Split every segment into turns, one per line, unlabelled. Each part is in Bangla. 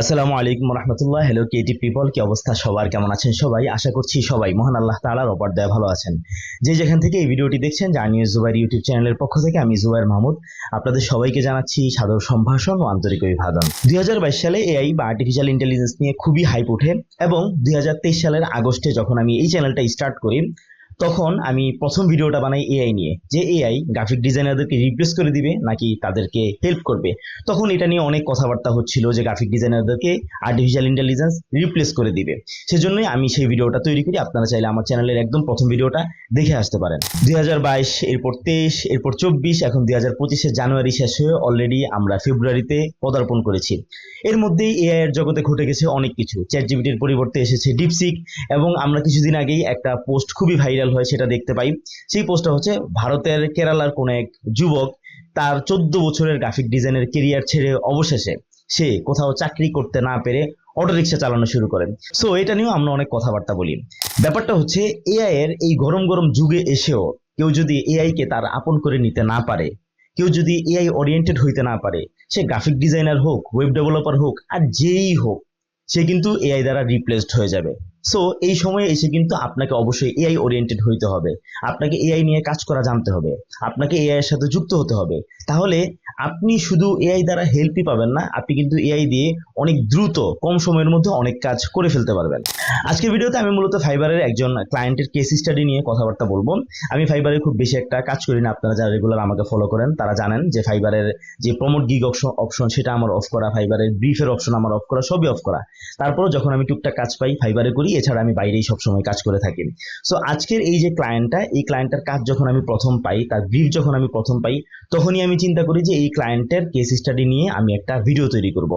আসসালামু আলাইকুম রহমতুল্লাহ। হ্যালো কেটি পিপল কি অবস্থা? সবার কেমন আছেন সবাই? আশা করছি সবাই মহান আল্লাহ তাআলার অপার দয়া ভালো আছেন। যে যেখান থেকে এই ভিডিওটি দেখছেন জানিয়ে জুবাইর ইউটিউব চ্যানেলের পক্ষ থেকে আমি জুবাইর মাহমুদ। আপনাদের সবাইকে জানাচ্ছি সাদর সম্ভাষণ ও আন্তরিক অভিবাদন। দুই হাজার বাইশ সালে এআই বা আর্টিফিশিয়াল ইন্টেলিজেন্স নিয়ে খুবই হাইপ ওঠে এবং দুই হাজার তেইশ সালের আগস্টে যখন আমি এই চ্যানেলটা স্টার্ট করি তখন আমি প্রথম ভিডিওটা বানাই এআই নিয়ে, যে এআই গ্রাফিক ডিজাইনারদেরকে রিপ্লেস করে দিবে নাকি তাদেরকে হেল্প করবে। তখন এটা নিয়ে অনেক কথাবার্তা হচ্ছিল যে গ্রাফিক ডিজাইনারদেরকে আর্টিফিশিয়াল ইন্টেলিজেন্স রিপ্লেস করে দিবে। সেজন্যই আমি সেই ভিডিওটা তৈরি করি। আপনারা চাইলে আমার চ্যানেলের একদম প্রথম ভিডিওটা দেখে আসতে পারেন। দুই হাজার বাইশ, এরপর তেইশ, এরপর চব্বিশ, এখন দুই হাজার পঁচিশে জানুয়ারি শেষ হয়ে অলরেডি আমরা ফেব্রুয়ারিতে পদার্পণ করেছি। এর মধ্যেই এআই এর জগতে ঘটে গেছে অনেক কিছু। চ্যাট জিবিটির পরিবর্তে এসেছে ডিপসিক এবং আমরা কিছুদিন আগেই একটা পোস্ট খুবই ভাইরাল হয় সেটা দেখতে পাই। সেই পোস্টটা হচ্ছে, ভারতের কেরালার কোন এক যুবক তার চোদ্দ বছরের গ্রাফিক ডিজাইনের কেরিয়ার ছেড়ে অবশেষে সে কোথাও চাকরি করতে না পেরে অটোরিকশা চালানো শুরু করেন। সো এটা নিয়েও আমরা অনেক কথাবার্তা বলি। ব্যাপারটা হচ্ছে এআই এর এই গরম গরম যুগে এসেও কেউ যদি এআই কে তার আপন করে নিতে না পারে, কেউ যদি এআই ওরিয়েন্টেড হইতে না পারে, সে গ্রাফিক ডিজাইনার হোক ওয়েব ডেভেলপার হোক, আর যেই হোক, সে কিন্তু এআই দ্বারা রিপ্লেসড হয়ে যাবে। সো এই সময়ে এসে কিন্তু আপনাকে অবশ্যই এআই ওরিয়েন্টেড হইতে হবে। আপনাকে এআই নিয়ে কাজ করা জানতে হবে। আপনাকে এআই এর সাথে যুক্ত হতে হবে। তাহলে আপনি শুধু এআই দ্বারা হেল্পই পাবেন না, আপনি কিন্তু এআই দিয়ে অনেক দ্রুত, কম সময়ের মধ্যে অনেক কাজ করে ফেলতে পারবেন। আজকের ভিডিওতে আমি মূলত ফাইবারের একজন ক্লায়েন্টের কেস স্টাডি নিয়ে কথাবার্তা বলব। আমি ফাইবারে খুব বেশি একটা কাজ করি না, আপনারা যারা রেগুলার আমাকে ফলো করেন, তারা জানেন যে ফাইবারের যে প্রমোট গিগ অপশন সেটা আমার অফ করা ফাইবারের ব্রিফের অপশন আমার অফ করা, সবই অফ করা। তারপরও যখন আমি টুকটাক কাজ পাই ফাইবারে করি, এছাড়া আমি বাইরেই সবসময় কাজ করে থাকি। সো আজকের এই যে ক্লায়েন্টটা এই ক্লায়েন্টের কাজ যখন আমি প্রথম পাই, তার ব্রিফ যখন আমি প্রথম পাই, তখনই আমি চিন্তা করি যে এই ক্লায়েন্টের কেস স্টাডি নিয়ে আমি একটা ভিডিও তৈরি করব।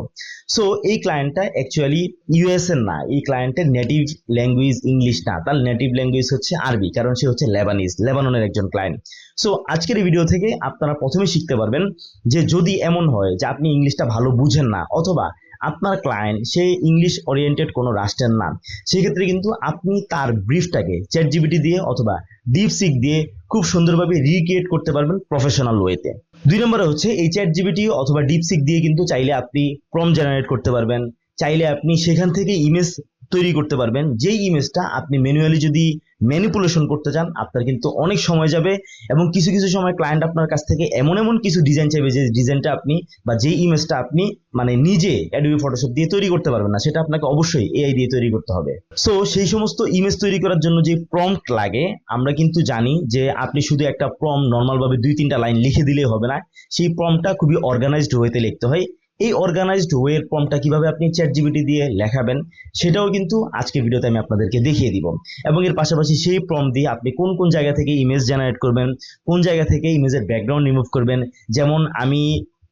সো এই ক্লায়েন্টটা অ্যাকচুয়ালি ইউএস এর না, এই ক্লায়েন্টের নেটিভ ল্যাঙ্গুয়েজ ইংলিশ না। তার নেটিভ ল্যাঙ্গুয়েজ হচ্ছে আরবি, কারণ সে হচ্ছে লেবানিজ লেবাননের একজন ক্লায়েন্ট সো আজকের ভিডিও থেকে আপনারা প্রথমে শিখতে পারবেন যে যদি এমন হয় যে আপনি ইংলিশটা ভালো বুঝেন না, অথবা আপনার ক্লায়েন্ট সে ইংলিশ ওরিয়েন্টেড কোনো রাষ্ট্রের নাম সেক্ষেত্রে কিন্তু আপনি তার ব্রিফটাকে চ্যাট জিবিটি দিয়ে অথবা ডিপসিক দিয়ে খুব সুন্দরভাবে রিক্রিয়েট করতে পারবেন প্রফেশনাল ওয়েতে দুই নম্বরে হচ্ছে এই চ্যাট জিবিটি অথবা ডিপসিক দিয়ে কিন্তু চাইলে আপনি ক্রম জেনারেট করতে পারবেন। চাইলে আপনি সেখান থেকে ইমেজ তৈরি করতে পারবেন। যেই ইমেজটা আপনি ম্যানুয়ালি যদি ম্যানিপুলেশন করতে চান, আপনার কিন্তু অনেক সময় যাবে এবং কিছু কিছু সময় ক্লায়েন্ট আপনার কাছ থেকে এমন এমন কিছু ডিজাইন চাইবে যে ডিজাইনটা আপনি বা যেই ইমেজটা আপনি মানে নিজে অ্যাডোবি ফটোশপ দিয়ে তৈরি করতে পারবেন না, সেটা আপনাকে অবশ্যই এআই দিয়ে তৈরি করতে হবে। সো সেই সমস্ত ইমেজ তৈরি করার জন্য যে প্রম্পট লাগে, আমরা কিন্তু জানি যে আপনি শুধু একটা প্রম নর্মালভাবে দুই, তিনটা লাইন লিখে দিলেই হবে না, সেই প্রমটা খুবই অর্গানাইজড ওয়েতে লিখতে হয়। এই অর্গানাইজড ওয়ের ফর্মটা কীভাবে আপনি চ্যাট জিবিটি দিয়ে লেখাবেন, সেটাও কিন্তু আজকের ভিডিওতে আমি আপনাদেরকে দেখিয়ে দিব। এবং এর পাশাপাশি সেই প্রম দিয়ে আপনি কোন কোন জায়গা থেকে ইমেজ জেনারেট করবেন, কোন জায়গা থেকে ইমেজের ব্যাকগ্রাউন্ড রিমুভ করবেন, যেমন আমি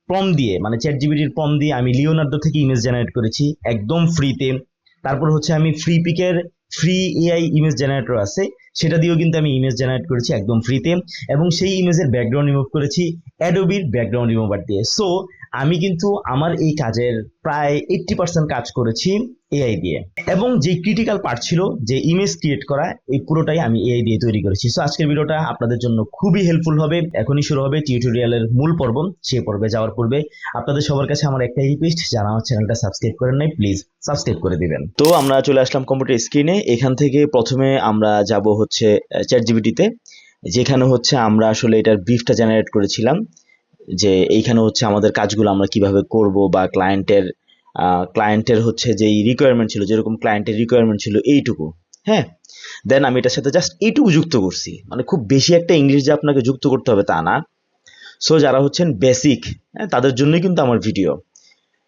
প্রম দিয়ে মানে চ্যাট জিবিটির প্রম দিয়ে আমি লিওনার্দো থেকে ইমেজ জেনারেট করেছি, একদম ফ্রিতে তারপর হচ্ছে আমি ফ্রি পিকের ফ্রি এআই ইমেজ জেনারেটর আছে, সেটা দিয়েও কিন্তু আমি ইমেজ জেনারেট করেছি একদম ফ্রিতে এবং সেই ইমেজের ব্যাকগ্রাউন্ড রিমুভ করেছি অ্যাডোবির ব্যাকগ্রাউন্ড রিমুভার দিয়ে। সো আমি কিন্তু আমার এই কাজের প্রায় এইট্টি পার্সেন্ট কাজ করেছি এআই দিয়ে। এবং যে ক্রিটিক্যাল পার্ট ছিল, যে ইমেজ ক্রিয়েট করা, এই পুরোটাই আমি এআই দিয়ে তৈরি করেছি। সো আজকের ভিডিওটা আপনাদের জন্য খুবই হেল্পফুল হবে। এখনই শুরু হবে টিউটোরিয়ালের মূল পর্ব। সে পর্বে যাওয়ার পূর্বে আপনাদের সবার কাছে আমার একটাই রিকোয়েস্ট যারা আমার চ্যানেলটা সাবস্ক্রাইব করেন নাই প্লিজ সাবস্ক্রাইব করে দিবেন। তো, আমরা চলে আসলাম কম্পিউটার স্ক্রিনে এখান থেকে প্রথমে আমরা যাব হচ্ছে চ্যাট জিবিটিতে যেখানে হচ্ছে আমরা আসলে এটার ব্রিফটা জেনারেট করেছিলাম। যে এইখানে হচ্ছে আমাদের কাজগুলো আমরা কীভাবে করব বা ক্লায়েন্টের ক্লায়েন্টের হচ্ছে যেই রিকোয়ারমেন্ট ছিল, যেরকম ক্লায়েন্টের রিকোয়ারমেন্ট ছিল এইটুকু হ্যাঁ? দেন আমি এটার সাথে জাস্ট এইটুকু যুক্ত করছি। মানে খুব বেশি একটা ইংলিশ যে আপনাকে যুক্ত করতে হবে তা না। সো যারা হচ্ছেন বেসিক হ্যাঁ তাদের জন্যই কিন্তু আমার ভিডিও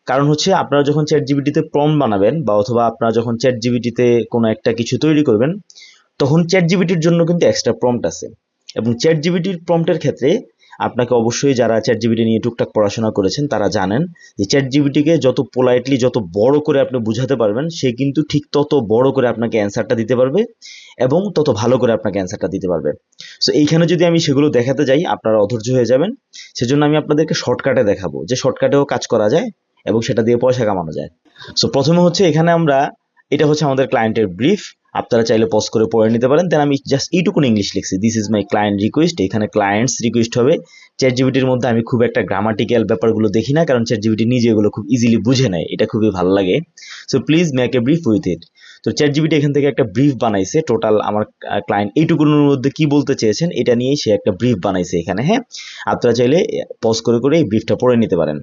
কারণ হচ্ছে আপনারা যখন চ্যাট জিবিটিতে প্রম বানাবেন বা অথবা আপনারা যখন চ্যাট জিবিটিতে কোনো একটা কিছু তৈরি করবেন, তখন চ্যাট জিবিটির জন্য কিন্তু এক্সট্রা প্রম্পট আছে। এবং চ্যাট জিবিটির প্রম্পটের ক্ষেত্রে আপনাকে অবশ্যই যারা চ্যাট জিবিটি নিয়ে টুকটাক পড়াশোনা করেছেন, তারা জানেন যে চ্যাট জিবিটিকে যত পোলাইটলি যত বড় করে আপনি বুঝাতে পারবেন, সে কিন্তু ঠিক তত বড় করে আপনাকে অ্যান্সারটা দিতে পারবে এবং তত ভালো করে আপনাকে অ্যান্সারটা দিতে পারবে। সো এইখানে যদি আমি সেগুলো দেখাতে যাই, আপনারা অধৈর্য হয়ে যাবেন। সেজন্য আমি আপনাদেরকে শর্টকাটে দেখাবো, যে শর্টকাটেও কাজ করা যায় এবং সেটা দিয়ে পয়সা কামানো যায়। সো প্রথমে হচ্ছে এখানে আমরা, এটা হচ্ছে আমাদের ক্লায়েন্টের ব্রিফ আপনারা চাইলে পজ করে পড়ে নিতে পারেন। দেন আমি জাস্ট এইটুকুন ইংলিশ লিখছি। This is my client request এখানে ক্লায়েন্টস রিকোয়েস্ট হবে। চ্যাট জিবিটির মধ্যে আমি খুব একটা গ্রামাটিক্যাল ব্যাপারগুলো দেখি না, কারণ চ্যাট জিবিটি নিজে এগুলো খুব ইজিলি বুঝে নেয়। এটা খুবই ভালো লাগে। So please make a brief with it তো চ্যাট জিবিটি এখান থেকে একটা ব্রিফ বানাইছে। টোটাল আমার ক্লায়েন্ট এইটুকুর মধ্যে কি বলতে চেয়েছেন, এটা নিয়েই সে একটা ব্রিফ বানাইছে এখানে হ্যাঁ? আপনারা চাইলে পজ করে করে এই ব্রিফটা পড়ে নিতে পারেন।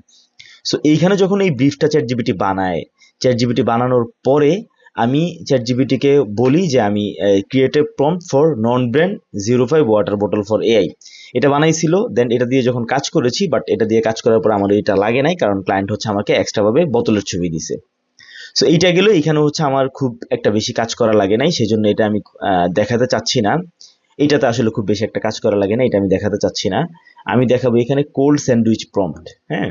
সো এইখানে যখন এই ব্রিফটা চ্যাট জিবিটি বানায় চ্যাট জিবিটি বানানোর পরে আমি চ্যাট জিবিটিকে বলি যে আমি creative prompt for non brand zero five water bottle for AI এটা বানাইছিল দেন এটা দিয়ে যখন কাজ করেছি বাট এটা দিয়ে কাজ করার পর আমার এটা লাগে নাই, কারণ ক্লায়েন্ট হচ্ছে আমাকে এক্সট্রাভাবে বোতলের ছবি দিছে। সো এইটা গেলে এখানে হচ্ছে আমার খুব একটা বেশি কাজ করা লাগে নাই সেই জন্য এটা আমি দেখাতে চাচ্ছি না। এটাতে আসলে খুব বেশি একটা কাজ করা লাগে না, এটা আমি দেখাতে চাচ্ছি না। আমি দেখাবো এখানে কোল্ড স্যান্ডউইচ প্রম্পট হ্যাঁ?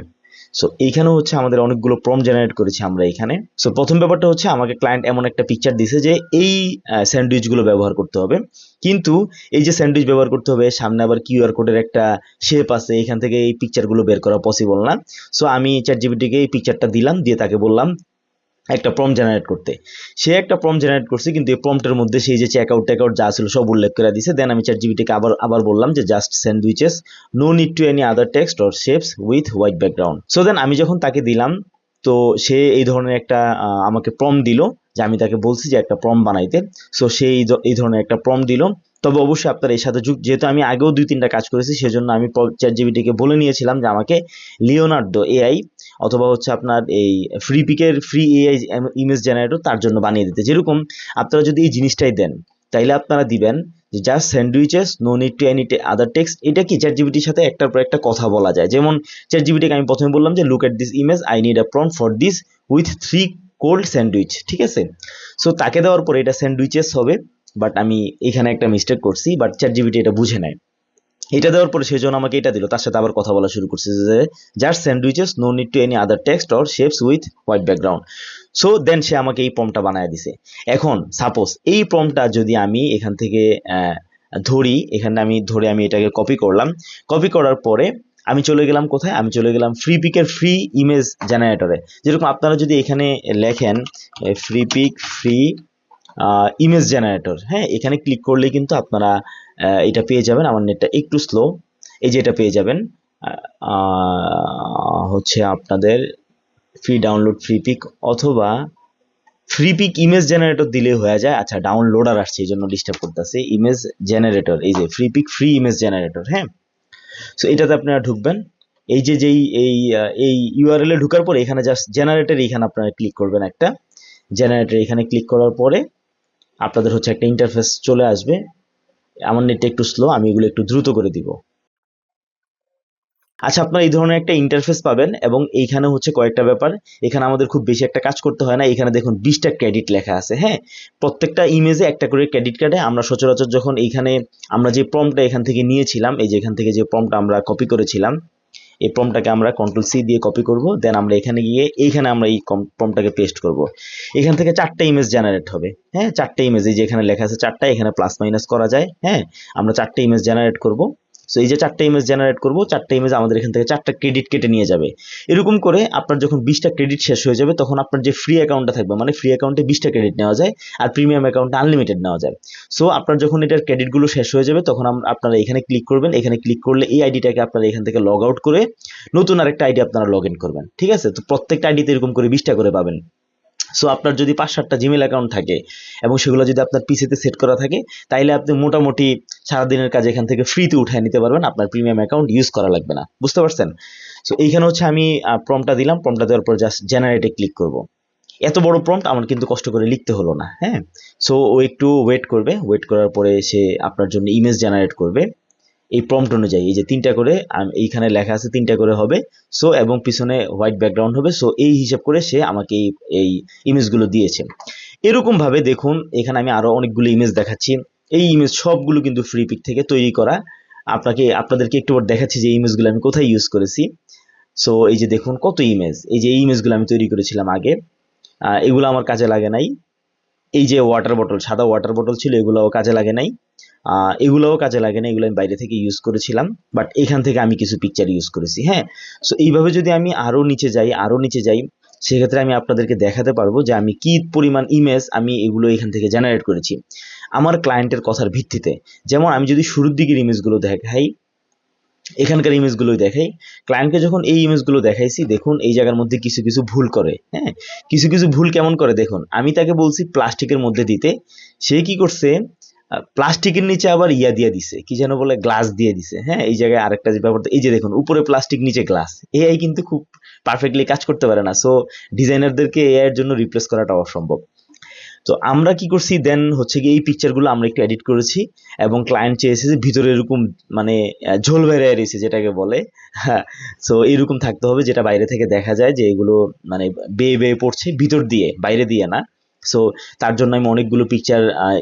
সো এইখানেও হচ্ছে আমাদের অনেকগুলো প্রম জেনারেট করেছি আমরা এখানে। সো প্রথম ব্যাপারটা হচ্ছে আমাকে ক্লায়েন্ট এমন একটা পিকচার দিছে যে এই স্যান্ডউইচগুলো ব্যবহার করতে হবে। কিন্তু এই যে স্যান্ডউইচ ব্যবহার করতে হবে, সামনে আবার কিউআর কোডের একটা শেপ আছে, এখান থেকে এই পিকচারগুলো বের করা পসিবল না। সো আমি চ্যাট জিবিটিকে এই পিকচারটা দিলাম, দিয়ে তাকে বললাম একটা প্রম জেনারেট করতে। সে একটা প্রম জেনারেট করছে, কিন্তু এই প্রম্পটের মধ্যে সেই যে চেক আউট যা ছিল সব উল্লেখ করে দিছে। দেন আমি চ্যাট জিবিটিকে আবার আবার বললাম যে just sandwiches no need to any other text or shapes with white background so then আমি যখন তাকে দিলাম, তো সে এই ধরনের একটা আমাকে প্রম দিল যে আমি তাকে বলছি যে একটা প্রম বানাইতে। সো সে এই ধরনের একটা প্রম দিল। তবে অবশ্যই আপনার এর সাথে যুগ যেহেতু আমি আগেও দুই তিনটা কাজ করেছি, সেজন্য আমি চ্যাট জিবিটিকে বলে নিয়েছিলাম যে আমাকে লিওনার্ডো এআই অথবা হচ্ছে আপনার এই ফ্রি পিকের ফ্রি এআই ইমেজ জেনারেটর তার জন্য বানিয়ে দিতে। যেরকম আপনারা যদি এই জিনিসটাই দেন, তাইলে আপনারা দিবেন যে just sandwiches no need to any other text এটা কি? চ্যাট জিবিটির সাথে একটার পর একটা কথা বলা যায়। যেমন চ্যাট জিবিটিকে আমি প্রথমে বললাম যে look at this image I need a prompt for this with three cold sandwich ঠিক আছে? সো তাকে দেওয়ার পরে এটা স্যান্ডউইচেস হবে বাট আমি এখানে একটা মিস্টেক করছি বাট চ্যাট জিবিটি এটা বুঝে নেয়। এটা দেওয়ার পরে সেই জন্য আমাকে এটা দিল, তার সাথে আবার কথা বলা শুরু করছে যে just sandwiches no need to any other text or shapes with white background so then সে আমাকে এই প্রমটা বানায় দিছে। এখন সাপোজ এই প্রমটা যদি আমি এখান থেকে ধরি, এখানে আমি ধরে আমি এটাকে কপি করলাম। কপি করার পরে আমি চলে গেলাম কোথায়? আমি চলে গেলাম ফ্রি পিকের ফ্রি ইমেজ জেনারেটরে যেরকম আপনারা যদি এখানে লেখেন Freepik free image generator হ্যাঁ এখানে ক্লিক করলে কিন্তু আপনারা এটা পেয়ে যাবেন, আমার নেটটা একটু স্লো এই যে এটা পেয়ে যাবেন হচ্ছে আপনাদের ফ্রি ডাউনলোড ফ্রি পিক অথবা ফ্রি পিক ইমেজ জেনারেটর দিলে হয়ে যায়। আচ্ছা ডাউনলোডার আসছে, এই জন্য ডিস্টার্ব করতেছে। ইমেজ জেনারেটর এই যে Freepik free image generator হ্যাঁ? সো এটাতে আপনারা ঢুকবেন। এই যে যেই, এই এই ইউআরএল এ ঢুকার পরে এখানে জাস্ট জেনারেটর এখানে আপনারা ক্লিক করবেন একটা। জেনারেটর এখানে ক্লিক করার পরে আপনাদের হচ্ছে একটা ইন্টারফেস চলে আসবে। আমার নেটটা একটু স্লো আমি এগুলো একটু দ্রুত করে দিব। আচ্ছা আপনারা এই ধরনের একটা ইন্টারফেস পাবেন এবং এইখানে হচ্ছে কয়েকটা ব্যাপার। এখানে আমাদের খুব বেশি একটা কাজ করতে হয় না। এখানে দেখুন বিশটা ক্রেডিট লেখা আছে হ্যাঁ? প্রত্যেকটা ইমেজে একটা করে ক্রেডিট কার্ডে আমরা সচরাচর যখন এইখানে আমরা যে প্রমটা এখান থেকে নিয়েছিলাম, এই যে এখান থেকে যে প্রমটা আমরা কপি করেছিলাম এই প্রমটাকে আমরা কন্ট্রোল সি দিয়ে কপি করব দেন আমরা এখানে গিয়ে, এইখানে আমরা এই প্রমটাকে পেস্ট করব। এখান থেকে চারটা ইমেজ জেনারেট হবে হ্যাঁ? চারটা ইমেজ এই যে এখানে লেখা আছে চারটা, এখানে প্লাস মাইনাস করা যায় হ্যাঁ? আমরা চারটে ইমেজ জেনারেট করব। সো এই যে চারটা ইমেজ জেনারেট করব, চারটা ইমেজ আমাদের এখান থেকে চারটা ক্রেডিট কেটে নিয়ে যাবে। এরকম করে আপনার যখন বিশটা ক্রেডিট শেষ হয়ে যাবে, তখন আপনার যে ফ্রি অ্যাকাউন্টটা থাকবে মানে ফ্রি অ্যাকাউন্টে বিশটা ক্রেডিট নেওয়া যায় আর প্রিমিয়াম অ্যাকাউন্টে আনলিমিটেড নেওয়া যায়। সো আপনার যখন এটার ক্রেডিটগুলো শেষ হয়ে যাবে, তখন আপনারা এখানে ক্লিক করবেন। এখানে ক্লিক করলে এই আইডিটাকে আপনারা এখান থেকে লগ আউট করে নতুন আরেকটা আইডি আপনারা লগ ইন করবেন। ঠিক আছে? তো প্রত্যেকটা আইডিতে এরকম করে বিশটা করে পাবেন। সো আপনার যদি পাঁচ সাতটা জিমেল অ্যাকাউন্ট থাকে এবং সেগুলো যদি আপনার পিসিতে সেট করা থাকে, তাইলে আপনি মোটামুটি সারাদিনের কাজ এখান থেকে ফ্রিতে উঠায় নিতে পারবেন। আপনার প্রিমিয়াম অ্যাকাউন্ট ইউজ করা লাগবে না। বুঝতে পারছেন? সো এইখানে হচ্ছে আমি প্রমটা দিলাম। প্রমটা দেওয়ার পর জাস্ট জেনারেটে ক্লিক করব। এত বড় প্রম্পট আমার কিন্তু কষ্ট করে লিখতে হলো না হ্যাঁ? সো ও একটু ওয়েট করবে। ওয়েট করার পরে সে আপনার জন্য ইমেজ জেনারেট করবে। এই প্রম্পট অনুযায়ী, এই যে তিনটা করে এইখানে লেখা আছে তিনটা করে হবে সো এবং পিছনে হোয়াইট ব্যাকগ্রাউন্ড হবে সো এই হিসাব করে সে আমাকে এই এই ইমেজগুলো দিয়েছে। এরকম ভাবে দেখুন, এখানে আমি আরও অনেকগুলো ইমেজ দেখাচ্ছি। এই ইমেজ সবগুলো কিন্তু ফ্রি পিক থেকে তৈরি করা। আপনাকে, আপনাদেরকে একটু দেখাচ্ছি যে ইমেজগুলো আমি কোথায় ইউজ করেছি। সো এই যে দেখুন কত ইমেজ এই যে এই ইমেজগুলো আমি তৈরি করেছিলাম আগে। এগুলো আমার কাজে লাগে নাই। এই যে ওয়াটার বটল সাদা ওয়াটার বটল ছিল, এগুলোও কাজে লাগে নাই। এগুলোও কাজে লাগে না, এগুলো আমি বাইরে থেকে ইউজ করেছিলাম বাট এখান থেকে আমি কিছু পিকচার ইউজ করেছি হ্যাঁ? সো এইভাবে যদি আমি আরও নিচে যাই আরও নিচে যাই, সেক্ষেত্রে আমি আপনাদেরকে দেখাতে পারব যে আমি কি পরিমাণ ইমেজ আমি এগুলো এখান থেকে জেনারেট করেছি। আমার ক্লায়েন্টের কথার ভিত্তিতে, যেমন আমি যদি শুরুর দিকের ইমেজগুলো দেখাই, এখানকার ইমেজগুলোই দেখাই ক্লায়েন্টকে যখন এই ইমেজগুলো দেখাইছি, দেখুন এই জায়গার মধ্যে কিছু কিছু ভুল করে হ্যাঁ? কিছু কিছু ভুল কেমন করে দেখুন, আমি তাকে বলছি প্লাস্টিকের মধ্যে দিতে, সে কি করছে প্লাস্টিকের নিচে আবার ইয়া দিয়ে দিছে, কি যেন বলে, গ্লাস দিয়ে দিছে। হ্যাঁ এই জায়গায় আরেকটা যে ব্যাপার এই যে দেখুন, উপরে প্লাস্টিক, নিচে গ্লাস। এআই কিন্তু খুব পারফেক্টলি কাজ করতে পারে না। সো ডিজাইনারদেরকে এআই এর জন্য রিপ্লেস করাটা অসম্ভব। তো আমরা কি করছি দেন হচ্ছে কি এই পিকচারগুলো আমরা একটু এডিট করেছি এবং ক্লায়েন্ট চেয়েছে যে ভিতরে এরকম মানে ঝোল বেড়ে রয়েছে যেটাকে বলে। হ্যাঁ সো এরকম থাকতে হবে যেটা বাইরে থেকে দেখা যায় যে এগুলো মানে বেয়ে বেয়ে পড়ছে, ভিতর দিয়ে, বাইরে দিয়ে না। সো তার জন্য আমি অনেকগুলো পিকচার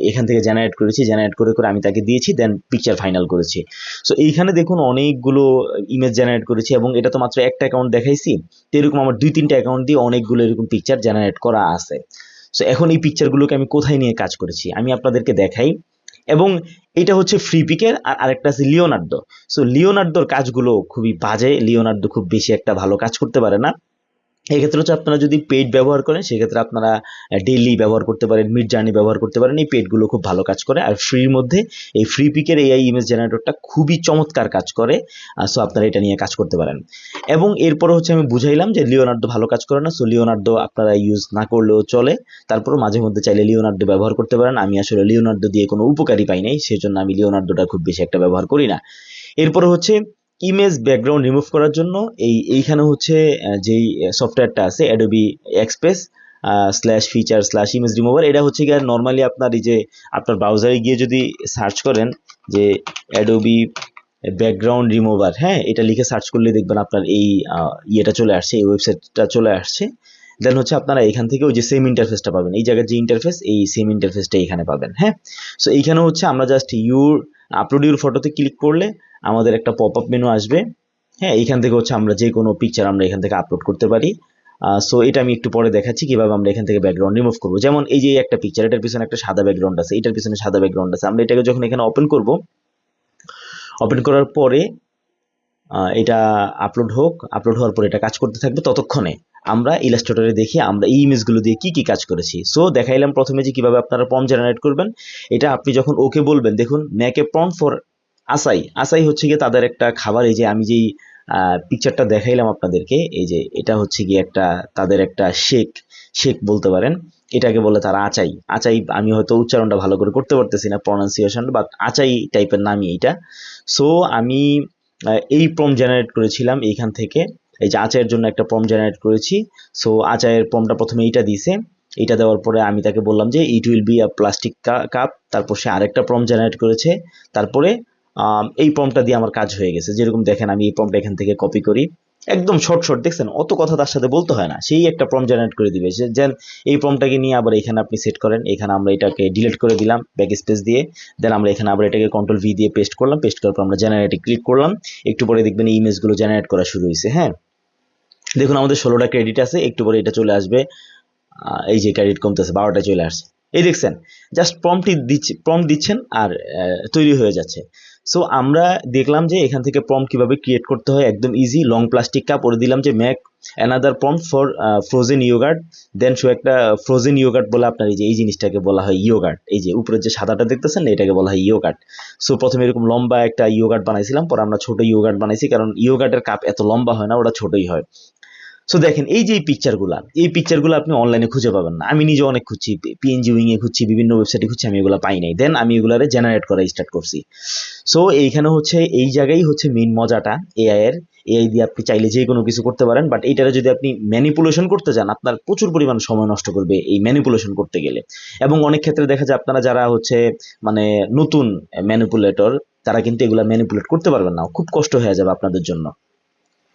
এখান থেকে জেনারেট করেছি জেনারেট করে করে আমি তাকে দিয়েছি দেন পিকচার ফাইনাল করেছি। সো এইখানে দেখুন অনেকগুলো ইমেজ জেনারেট করেছি এবং এটা তো মাত্র একটা অ্যাকাউন্ট দেখাইছি, তো এরকম আমার দুই তিনটা অ্যাকাউন্ট দিয়ে অনেকগুলো এরকম পিকচার জেনারেট করা আছে। সো এখন এই পিকচারগুলোকে আমি কোথায় নিয়ে কাজ করেছি, আমি আপনাদেরকে দেখাই। এবং এটা হচ্ছে ফ্রি পিকের আর আরেকটা আছে লিওনার্দো সো লিওনার্দোর কাজগুলো খুবই বাজে লিওনার্দো খুব বেশি একটা ভালো কাজ করতে পারে না। এক্ষেত্রে হচ্ছে আপনারা যদি পেড ব্যবহার করেন, সেক্ষেত্রে আপনারা ডেইলি ব্যবহার করতে পারেন মিড জার্নি ব্যবহার করতে পারেন। এই পেডগুলো খুব ভালো কাজ করে। আর ফ্রির মধ্যে এই ফ্রি পিকের এআই ইমেজ জেনারেটরটা খুবই চমৎকার কাজ করে। সো আপনারা এটা নিয়ে কাজ করতে পারেন। এবং এরপরে হচ্ছে আমি বুঝাইলাম যে লিওনার্দো ভালো কাজ করে না। সো লিওনার্দো আপনারা ইউজ না করলেও চলে। তারপরও মাঝে মধ্যে চাইলে লিওনার্দো ব্যবহার করতে পারেন। আমি আসলে লিওনার্দো দিয়ে কোনো উপকারী পাই নাই। সেজন্য আমি লিওনার্দোটা খুব বেশি একটা ব্যবহার করি না। এরপরে হচ্ছে ইমেজ ব্যাকগ্রাউন্ড রিমুভ করার জন্য এই, এইখানে হচ্ছে যেই সফটওয়্যারটা আছে Adobe express slash feature slash image remover এটা হচ্ছে কি নর্মালি আপনার এই যে, আপনার ব্রাউজারে গিয়ে যদি সার্চ করেন যে অ্যাডোবি ব্যাকগ্রাউন্ড রিমুভার হ্যাঁ এটা লিখে সার্চ করলে দেখবেন আপনার এই ইয়েটা চলে আসছে, এই ওয়েবসাইটটা চলে আসছে। দেন হচ্ছে আপনারা এখান থেকে ওই যে সেম ইন্টারফেসটা পাবেন, এই জায়গার যে ইন্টারফেস এই সেম ইন্টারফেসটা এখানে পাবেন হ্যাঁ? সো এইখানে হচ্ছে আমরা জাস্ট ইউর আপলোড ইউর ফটোতে ক্লিক করলে আমাদের একটা পপ আপ মেনু আসবে। হ্যাঁ এইখান থেকে হচ্ছে আমরা যে কোনো পিকচার আমরা এখান থেকে আপলোড করতে পারি। সো এটা আমি একটু পরে দেখাচ্ছি কীভাবে আমরা এখান থেকে ব্যাকগ্রাউন্ড রিমুভ করব। যেমন এই যে একটা পিকচার এটার পিছনে একটা সাদা ব্যাকগ্রাউন্ড আছে, এটার পিছনে সাদা ব্যাকগ্রাউন্ড আছে। আমরা এটাকে যখন এখানে ওপেন করব ওপেন করার পরে এটা আপলোড হোক আপলোড হওয়ার পরে এটা কাজ করতে থাকবে ততক্ষণে। আমরা ইলাস্ট্রেটরে দেখি আমরা এই ইমেজগুলো দিয়ে কি কি কাজ করেছি। সো দেখাইলাম প্রথমে যে কীভাবে আপনারা পম জেনারেট করবেন। এটা আপনি যখন ওকে বলবেন, দেখুন ম্যাকে পম ফর আসাই। আসাই হচ্ছে গিয়ে তাদের একটা খাবার, এই যে আমি যেই পিকচারটা দেখাইলাম আপনাদেরকে, এই যে এটা হচ্ছে গিয়ে একটা তাদের একটা শেক শেক বলতে পারেন। এটাকে বলে তারা আচাই। আচাই আমি হয়তো উচ্চারণটা ভালো করে করতে পারতেছি না প্রনাউন্সিয়েশন বাট আচাই টাইপের নামই এইটা। সো আমি এই প্রম জেনারেট করেছিলাম এইখান থেকে। এই যে আচায়ের জন্য একটা প্রম জেনারেট করেছি। সো আচায়ের প্রমটা প্রথমে এইটা দিছে। এটা দেওয়ার পরে আমি তাকে বললাম যে it will be a plastic cup তারপর সে আরেকটা প্রম জেনারেট করেছে। তারপরে এই প্রমটা দিয়ে আমার কাজ হয়ে গেছে। যেরকম দেখেন, আমি এই প্রমটা এখান থেকে কপি করি। একদম শর্ট শর্ট দেখছেন? অত কথা তার সাথে বলতে হয় না। সেই একটা প্রম জেনারেট করে দিবে। যেন এই প্রমটাকে নিয়ে আবার এখানে আপনি সেট করেন। এখানে আমরা এটাকে ডিলিট করে দিলাম ব্যাক স্পেস দিয়ে। দেন আমরা এখানে আবার এটাকে কন্ট্রোল ভি দিয়ে পেস্ট করলাম। পেস্ট করার পর আমরা জেনারেটে ক্লিক করলাম। একটু পরে দেখবেন ইমেজগুলো জেনারেট করা শুরু হয়েছে। হ্যাঁ? দেখুন, আমাদের ষোলোটা ক্রেডিট আছে। একটু পরে এটা চলে আসবে। এই যে ক্রেডিট কমতেছে, বারোটা চলে আসছে। এই দেখছেন? জাস্ট প্রম্পটি দিচ্ছে প্রম্পট দিচ্ছেন আর তৈরি হয়ে যাচ্ছে। সো আমরা দেখলাম যে এখান থেকে প্রম্পট কীভাবে ক্রিয়েট করতে হয়, একদম ইজি লং প্লাস্টিক কাপ ওরে দিলাম যে make another prompt for frozen yogurt then show একটা ফ্রোজেন ইয়োগার্ট বলে আপনার এই যে, এই জিনিসটাকে বলা হয় ইয়োগার্ট এই যে উপরে যে সাদাটা দেখতেছেন এটাকে বলা হয় ইয়োগার্ট সো প্রথমে এরকম লম্বা একটা ইয়োগার্ট বানাইছিলাম, পরে আমরা ছোট ইয়োগার্ট বানাইছি, কারণ ইয়োগার্টের কাপ এত লম্বা হয় না, ওটা ছোটই হয়। সো দেখেন, এই যে পিকচারগুলো এই পিকচারগুলো আপনি অনলাইনে খুঁজে পাবেন না। আমি নিজে অনেক খুঁজছি পিএনজি উইং এ খুঁজছি, বিভিন্ন ওয়েবসাইটে খুঁজছি, আমি এগুলো পাই নাই। দেন আমি এগুলারে জেনারেট করা স্টার্ট করছি। সো এইখানে হচ্ছে, এই জায়গায় হচ্ছে মেইন মজাটা এআই এর। এআই দিয়ে আপনি চাইলে যে কোনো কিছু করতে পারেন বাট এইটারে যদি আপনি ম্যানিপুলেশন করতে যান, আপনার প্রচুর পরিমাণ সময় নষ্ট করবে এই ম্যানিপুলেশন করতে গেলে। এবং অনেক ক্ষেত্রে দেখা যায়, আপনারা যারা হচ্ছে মানে নতুন ম্যানিপুলেটর তারা কিন্তু এগুলা ম্যানিপুলেট করতে পারবেন না। খুব কষ্ট হয়ে যাবে আপনাদের জন্য।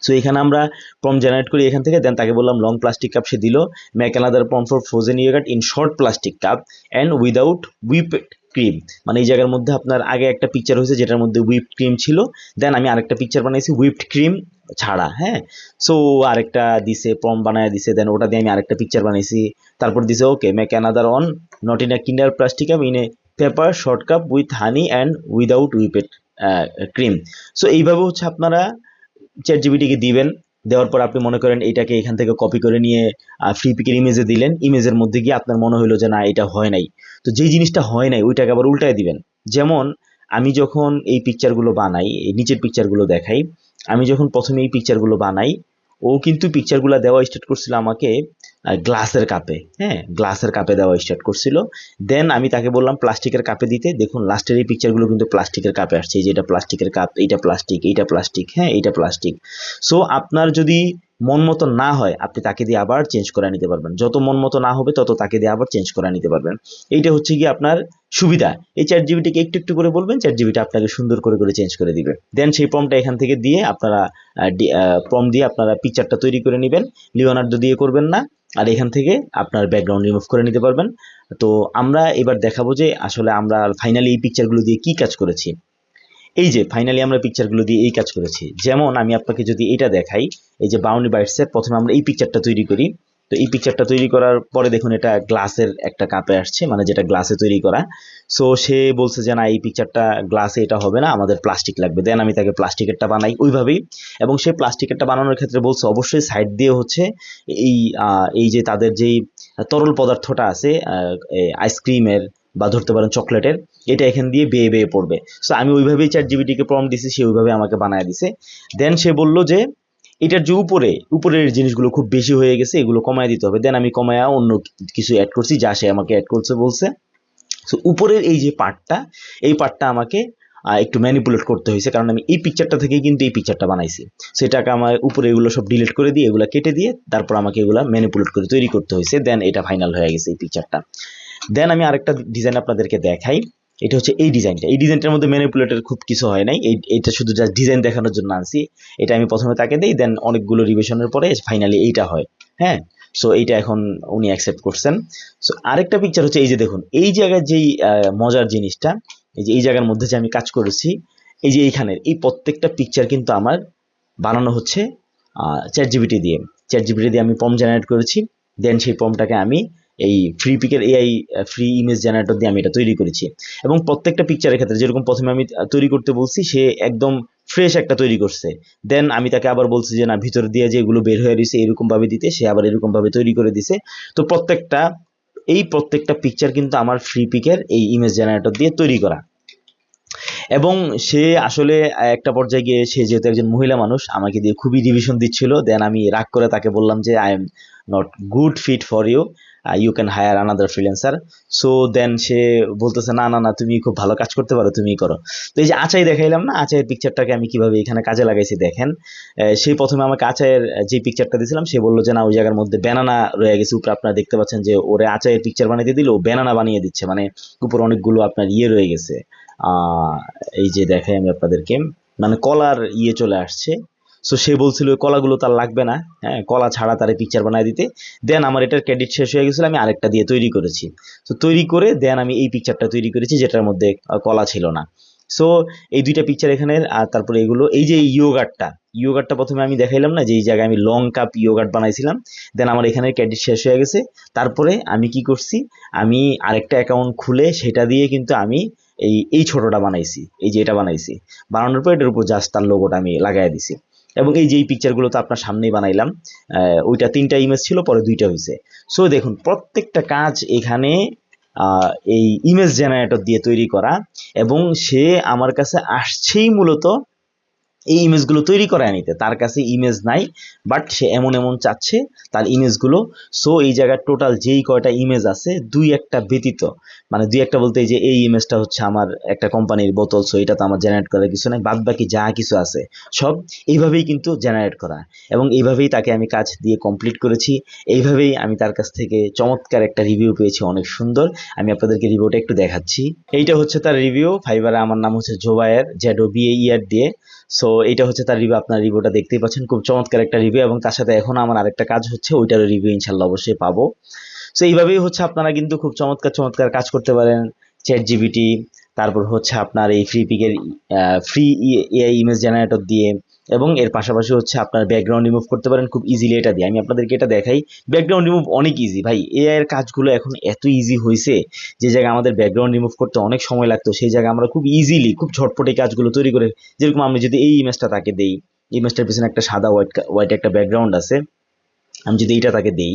সো এখানে আমরা প্রম জেনারেট করি এখান থেকে দেন তাকে বললাম লং প্লাস্টিক কাপ সে দিল। Make another prompt for frozen yogurt in short plastic cup and without whip cream মানে এই জায়গার মধ্যে আপনার আগে একটা পিকচার হয়েছে যেটার মধ্যে হুইপ ক্রিম ছিল দেন আমি আরেকটা পিকচার বানাইছি হুইপড ক্রিম ছাড়া হ্যাঁ? সো আরেকটা দিছে প্রম বানায় দিছে দেন ওটা দিয়ে আমি আরেকটা পিকচার বানাইছি। তারপর দিছে okay make another on not in a kinder plastic cup in a paper short cup with honey and without whipped cream so এইভাবে হচ্ছে আপনারা চ্যাট জিবিটিকে দিবেন, দেওয়ার পর আপনি মনে করেন এটাকে এখান থেকে কপি করে নিয়ে ফ্রি পিকের ইমেজে দিলেন ইমেজের মধ্যে গিয়ে আপনার মনে হলো যে না, এটা হয় নাই। তো যেই জিনিসটা হয় নাই, ওইটাকে আবার উল্টায় দিবেন। যেমন আমি যখন এই পিকচারগুলো বানাই, এই নিচের পিকচারগুলো দেখাই, আমি যখন প্রথমে এই পিকচারগুলো বানাই, ও কিন্তু পিকচারগুলো দেওয়া স্টার্ট করছিল আমাকে গ্লাসের কাপে হ্যাঁ গ্লাসের কাপে দেওয়া স্টার্ট করছিল। দেন আমি তাকে বললাম, প্লাস্টিকের কাপে দিতে। দেখুন লাস্টের এই পিকচারগুলো কিন্তু প্লাস্টিকের কাপে আসছে। যে এটা প্লাস্টিকের কাপ, এইটা প্লাস্টিক এইটা প্লাস্টিক হ্যাঁ এইটা প্লাস্টিক সো আপনার যদি মন মতো না হয়, আপনি তাকে দিয়ে আবার চেঞ্জ করে নিতে পারবেন। যত মন মতো না হবে, তত তাকে দিয়ে আবার চেঞ্জ করে নিতে পারবেন। এইটা হচ্ছে কি আপনার সুবিধা। এই চ্যাট জিবিটিকে একটু একটু করে বলবেন চ্যাট জিবিটা আপনাকে সুন্দর করে করে চেঞ্জ করে দিবে। দেন সেই প্রমটা এখান থেকে দিয়ে আপনারা প্রম দিয়ে আপনারা পিকচারটা তৈরি করে নেবেন। লিওনার্ডো দিয়ে করবেন না। আর এখান থেকে আপনার ব্যাকগ্রাউন্ড রিমুভ করে নিতে পারবেন। তো আমরা এবার দেখাবো যে আসলে আমরা ফাইনালি এই পিকচারগুলো দিয়ে কি কাজ করেছি। এই যে ফাইনালি আমরা পিকচারগুলো দিয়ে এই কাজ করেছি। যেমন আমি আপনাকে যদি এটা দেখাই, এই যে বাউন্ডি বাইটসের প্রথমে আমরা এই পিকচারটা তৈরি করি। তো এই পিকচারটা তৈরি করার পরে দেখুন এটা গ্লাসের একটা কাপে আসছে মানে যেটা গ্লাসে তৈরি করা। সো সে বলছে যে, না, এই পিকচারটা গ্লাসে এটা হবে না, আমাদের প্লাস্টিক লাগবে। দেন আমি তাকে প্লাস্টিকেরটা বানাই ওইভাবেই। এবং সে প্লাস্টিকেরটা বানানোর ক্ষেত্রে বলছে, অবশ্যই সাইড দিয়ে হচ্ছে এই এই যে তাদের যেই তরল পদার্থটা আছে আইসক্রিমের বা ধরতে পারেন চকলেটের এটা এখান দিয়ে বেয়ে বেয়ে পড়বে। সো আমি ওইভাবেই চ্যাট জিবিটিকে প্রম দিছি, সে ওইভাবে আমাকে বানায় দিছে। দেন সে বলল যে এটার যে উপরে, উপরের জিনিসগুলো খুব বেশি হয়ে গেছে, এগুলো কমায় দিতে হবে। দেন আমি কমায়া অন্য কিছু অ্যাড করছি, যা সে আমাকে অ্যাড করছে, বলছে। সো উপরের এই যে পার্টটা এই পার্টটা আমাকে একটু ম্যানিপুলেট করতে হয়েছে, কারণ আমি এই পিকচারটা থেকেই কিন্তু এই পিকচারটা বানাইছি। সেটাকে আমার উপরে এগুলো সব ডিলিট করে দিয়ে, এগুলো কেটে দিয়ে, তারপর আমাকে এগুলো ম্যানিপুলেট করে তৈরি করতে হয়েছে। দেন এটা ফাইনাল হয়ে গেছে এই পিকচারটা দেন আমি আরেকটা ডিজাইন আপনাদেরকে দেখাই। এটা হচ্ছে এই ডিজাইনটা। এই ডিজাইনটার মধ্যে ম্যানিপুলেটের খুব কিছু হয় নাই। এটা শুধু জাস্ট ডিজাইন দেখানোর জন্য আনছি। এটা আমি প্রথমে তাকে দিই দেন অনেকগুলো রিভিশনের পরে ফাইনালি এইটা হয়। হ্যাঁ? সো এইটা এখন উনি অ্যাকসেপ্ট করছেন। সো আরেকটা পিকচার হচ্ছে এই যে দেখুন, এই জায়গায় যেই মজার জিনিসটা, এই যে এই জায়গার মধ্যে যে আমি কাজ করেছি, এই যে এইখানের, এই প্রত্যেকটা পিকচার কিন্তু আমার বানানো হচ্ছে চ্যাট জিবিটি দিয়ে। চ্যাট জিবিটি দিয়ে আমি পম জেনারেট করেছি দেন সেই পমটাকে আমি এই ফ্রি পিকের এআই ফ্রি ইমেজ জেনারেটর দিয়ে আমি এটা তৈরি করেছি। এবং প্রত্যেকটা পিকচারের ক্ষেত্রে যেরকম প্রথমে আমি তৈরি করতে বলছি, সে একদম ফ্রেশ একটা তৈরি করছে। দেন আমি তাকে আবার বলছি যে, না, ভিতর দিয়ে যে এগুলো বের হয়ে রয়েছে এরকম ভাবে দিতে। সে আবার এরকম ভাবে তৈরি করে দিছে। তো প্রত্যেকটা, এই প্রত্যেকটা পিকচার কিন্তু আমার ফ্রি পিকের এই ইমেজ জেনারেটর দিয়ে তৈরি করা। এবং সে আসলে একটা পর্যায়ে গিয়ে সে যেহেতু একজন মহিলা মানুষ, আমাকে দিয়ে খুবই রিভিশন দিচ্ছিল। দেন আমি রাগ করে তাকে বললাম যে I am not good fit for you you can hire another freelancer so then সে বলতেছে না না না তুমি খুব ভালো কাজ করতে পারো তুমি করো। তো এই যে আচাই দেখাইলাম না আচাইয়ের পিকচারটাকে আমি কীভাবে এখানে কাজে লাগাইছি দেখেন। আহ, সে প্রথমে আমাকে আচাইয়ের যে পিকচারটা দিয়েছিলাম সে বলল যে না ওই জায়গার মধ্যে ব্যানানা রয়ে গেছে উপরে আপনারা দেখতে পাচ্ছেন যে ওরে আচাইয়ের পিকচার বানিয়ে দিল ও ব্যানানা বানিয়ে দিচ্ছে। মানে উপর অনেকগুলো আপনার ইয়ে রয়ে গেছে। এই যে দেখাই আমি আপনাদেরকে। মানে কলার ইয়ে চলে আসছে। সো সে বলছিল কলাগুলো তার লাগবে না। হ্যাঁ কলা ছাড়া তার পিকচার বানায় দিতে। দেন আমার এটার ক্রেডিট শেষ হয়ে গেছিল, আমি আরেকটা দিয়ে তৈরি করেছি। তো তৈরি করে দেন আমি এই পিকচারটা তৈরি করেছি, যেটার মধ্যে কলা ছিল না। সো এই দুইটা পিকচার এখানে আর তারপরে এগুলো, এই যে ইয়োগাটটা ইয়োগাটটা প্রথমে আমি দেখাইলাম না, যে এই জায়গায় আমি লং কাপ ইয়োগাট বানাইছিলাম। দেন আমার এখানে ক্রেডিট শেষ হয়ে গেছে। তারপরে আমি কি করছি, আমি আরেকটা অ্যাকাউন্ট খুলে সেটা দিয়ে কিন্তু আমি এই এই ছোটোটা বানাইছি, এই যে এটা বানাইছি। বানানোর পর এটার উপর জাস্ট তার লোগোটা আমি লাগাই দিছি। এবং এই যে এই পিকচারগুলো তো আপনার সামনেই বানাইলাম ওইটা তিনটা ইমেজ ছিল, পরে দুইটা হয়েছে সো দেখুন, প্রত্যেকটা কাজ এখানে এই ইমেজ জেনারেটর দিয়ে তৈরি করা, এবং সে আমার কাছে আসছেই মূলত এই ইমেজগুলো তৈরি করে নিতে। তার কাছে ইমেজ নাই বাট সে এমন এমন চাচ্ছে, তার ইমেজগুলো সো এই জায়গায় টোটাল যেই কয়টা ইমেজ আছে, দুই একটা ব্যতীত। মানে দুই একটা বলতে যে, এই ইমেজটা হচ্ছে আমার একটা কোম্পানির বোতল সো এটা তো আমার জেনারেট করার কিছু নাই বাদ বাকি যা কিছু আছে, সব এইভাবেই কিন্তু জেনারেট করা। এবং এইভাবেই তাকে আমি কাজ দিয়ে কমপ্লিট করেছি। এইভাবেই আমি তার কাছ থেকে চমৎকার একটা রিভিউ পেয়েছি, অনেক সুন্দর। আমি আপনাদেরকে রিভিউটা একটু দেখাচ্ছি। এইটা হচ্ছে তার রিভিউ ফাইবারে আমার নাম হচ্ছে জোবায়ের জেডো বিএ ইয়ার দিয়ে সো এটা হচ্ছে তার রিভিউ আপনার রিভিউটা দেখতেই পাচ্ছেন। খুব চমৎকার একটা রিভিউ এবং তার সাথে এখন আমার আরেকটা কাজ হচ্ছে, ওইটারও রিভিউ ইনশাল্লাহ অবশ্যই পাবো। সো এইভাবেই হচ্ছে আপনারা কিন্তু খুব চমৎকার চমৎকার কাজ করতে পারেন। চ্যাট জিবিটি তারপর হচ্ছে আপনার এই ফ্রি পিকের ফ্রি এআই ইমেজ জেনারেটর দিয়ে। এবং এর পাশাপাশি হচ্ছে আপনার ব্যাকগ্রাউন্ড রিমুভ করতে পারেন, খুব ইজিলি এটা দিয়ে। আমি আপনাদেরকে এটা দেখাই ব্যাকগ্রাউন্ড রিমুভ অনেক ইজি ভাই এআই এর কাজগুলো এখন এত ইজি হয়েছে যে জায়গায় আমাদের ব্যাকগ্রাউন্ড রিমুভ করতে অনেক সময় লাগতো। সেই জায়গায় আমরা খুব ইজিলি খুব ঝটপটে কাজগুলো তৈরি করে, যেরকম আমি যদি এই ইমেজটা তাকে দেই ইমেজটার পিছনে একটা সাদা হোয়াইট হোয়াইট একটা ব্যাকগ্রাউন্ড আছে, আমি যদি এইটা তাকে দেই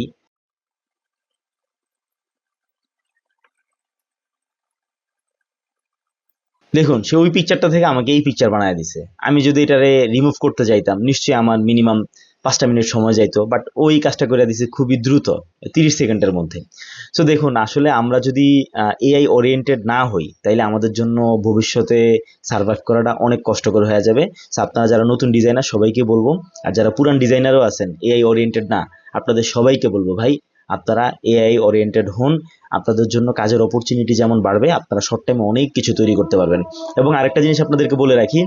দেখুন, সে ওই পিকচারটা থেকে আমাকে এই পিকচার বানায় দিছে। আমি যদি এটারে রিমুভ করতে যাইতাম, নিশ্চয়ই আমার মিনিমাম পাঁচটা মিনিট সময় যাইতো বাট ওই কাজটা করে দিছে খুবই দ্রুত, তিরিশ সেকেন্ডের মধ্যে। সো দেখুন, আসলে আমরা যদি এআই ওরিয়েন্টেড না হই, তাইলে আমাদের জন্য ভবিষ্যতে সার্ভাইভ করাটা অনেক কষ্টকর হয়ে যাবে। সো আপনারা যারা নতুন ডিজাইনার সবাইকে বলব, আর যারা পুরান ডিজাইনারও আছেন এআই ওরিয়েন্টেড না, আপনাদের সবাইকে বলব, ভাই আপনারা এআই ওরিয়েন্টেড হন, আপনাদের জন্য কাজের অপরচুনিটি যেমন বাড়বে, আপনারা শর্ট টাইমে অনেক কিছু তৈরি করতে পারবেন। এবং আরেকটা জিনিস আপনাদেরকে বলে রাখি,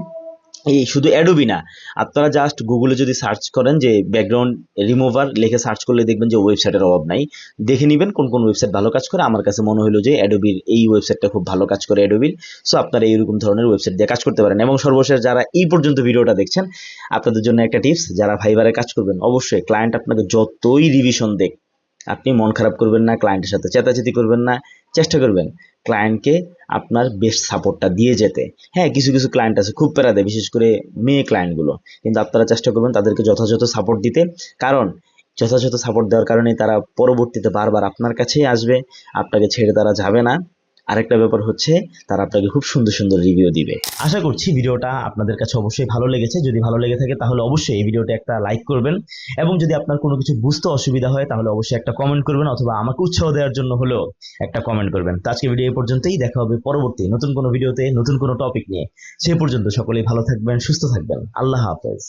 এই শুধু অ্যাডোবি না, আপনারা জাস্ট গুগলে যদি সার্চ করেন যে ব্যাকগ্রাউন্ড রিমুভার লিখে সার্চ করলে দেখবেন যে ওয়েবসাইটের অভাব নাই। দেখে নেবেন কোন কোন ওয়েবসাইট ভালো কাজ করে। আমার কাছে মনে হলো যে অ্যাডোবির এই ওয়েবসাইটটা খুব ভালো কাজ করে অ্যাডোবির সো আপনারা এইরকম ধরনের ওয়েবসাইট দিয়ে কাজ করতে পারেন। এবং সর্বশেষ যারা এই পর্যন্ত ভিডিওটা দেখছেন, আপনাদের জন্য একটা টিপস যারা ফাইবারে কাজ করবেন, অবশ্যই ক্লায়েন্ট আপনাকে যতই রিভিশন দেখ আপনি মন খারাপ করবেন না ক্লায়েন্টের সাথে চেতাচেতি করবেন না, চেষ্টা করবেন ক্লায়েন্টকে আপনার বেস্ট সাপোর্টটা দিয়ে যেতে। হ্যাঁ কিছু কিছু ক্লায়েন্ট আছে খুব প্যারা দেয়, বিশেষ করে মেয়ে ক্লায়েন্টগুলো কিন্তু আপনারা চেষ্টা করবেন তাদেরকে যথাযথ সাপোর্ট দিতে। কারণ যথাযথ সাপোর্ট দেওয়ার কারণে তারা পরবর্তীতে বারবার আপনার কাছেই আসবে, আপনাকে ছেড়ে তারা যাবে না। আরেকটা ব্যাপার হচ্ছে, তারা আপনাকে খুব সুন্দর সুন্দর রিভিউ দিবে। আশা করছি ভিডিওটা আপনাদের কাছে অবশ্যই ভালো লেগেছে। যদি ভালো লেগে থাকে, তাহলে অবশ্যই এই ভিডিওটা একটা লাইক করবেন। এবং যদি আপনার কোনো কিছু বুঝতে অসুবিধা হয়, তাহলে অবশ্যই একটা কমেন্ট করবেন অথবা আমাকে উৎসাহ দেওয়ার জন্য হলেও একটা কমেন্ট করবেন। তো আজকে ভিডিও এই পর্যন্তই। দেখা হবে পরবর্তী নতুন কোনো ভিডিওতে নতুন কোনো টপিক নিয়ে। সে পর্যন্ত সকলেই ভালো থাকবেন, সুস্থ থাকবেন। আল্লাহ হাফেজ।